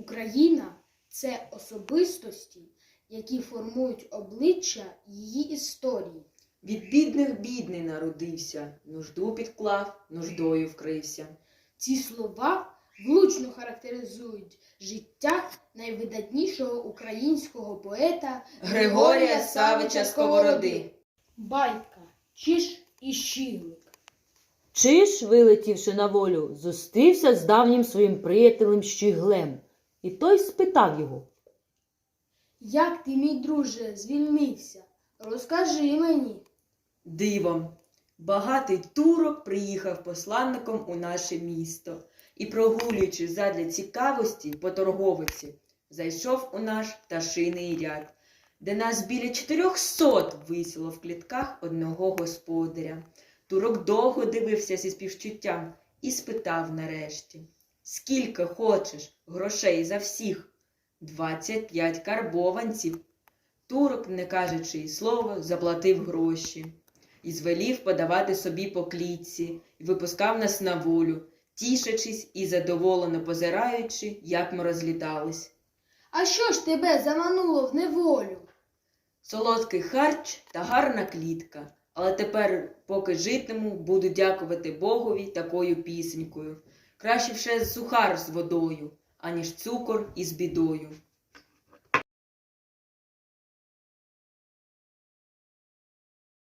Україна це особистості, які формують обличчя її історії. Від бідних бідний народився, нужду підклав, нуждою вкрився. Ці слова влучно характеризують життя найвидатнішого українського поета Григорія Савича Сковороди. Байка, Чиж і Щіглик. Чиж, вилетівши на волю, зустрівся з давнім своїм приятелем Щіглем, і той спитав його. Як ти, мій друже, звільнився? Розкажи мені. Дивом. Багатий турок приїхав посланником у наше місто і, прогулюючи задля цікавості по торговиці, зайшов у наш пташиний ряд, де нас біля чотирьохсот висіло в клітках одного господаря. Турок довго дивився зі співчуттям і спитав нарешті: Скільки хочеш грошей за всіх? Двадцять п'ять карбованців. Турок, не кажучи й слова, заплатив гроші і звелів подавати собі по клітці, і випускав нас на волю, тішачись і задоволено позираючи, як ми розлітались. А що ж тебе замануло в неволю? Солодкий харч та гарна клітка. Але тепер, поки житиму, буду дякувати Богові такою пісенькою. Краще вже сухар з водою, аніж цукор із бідою.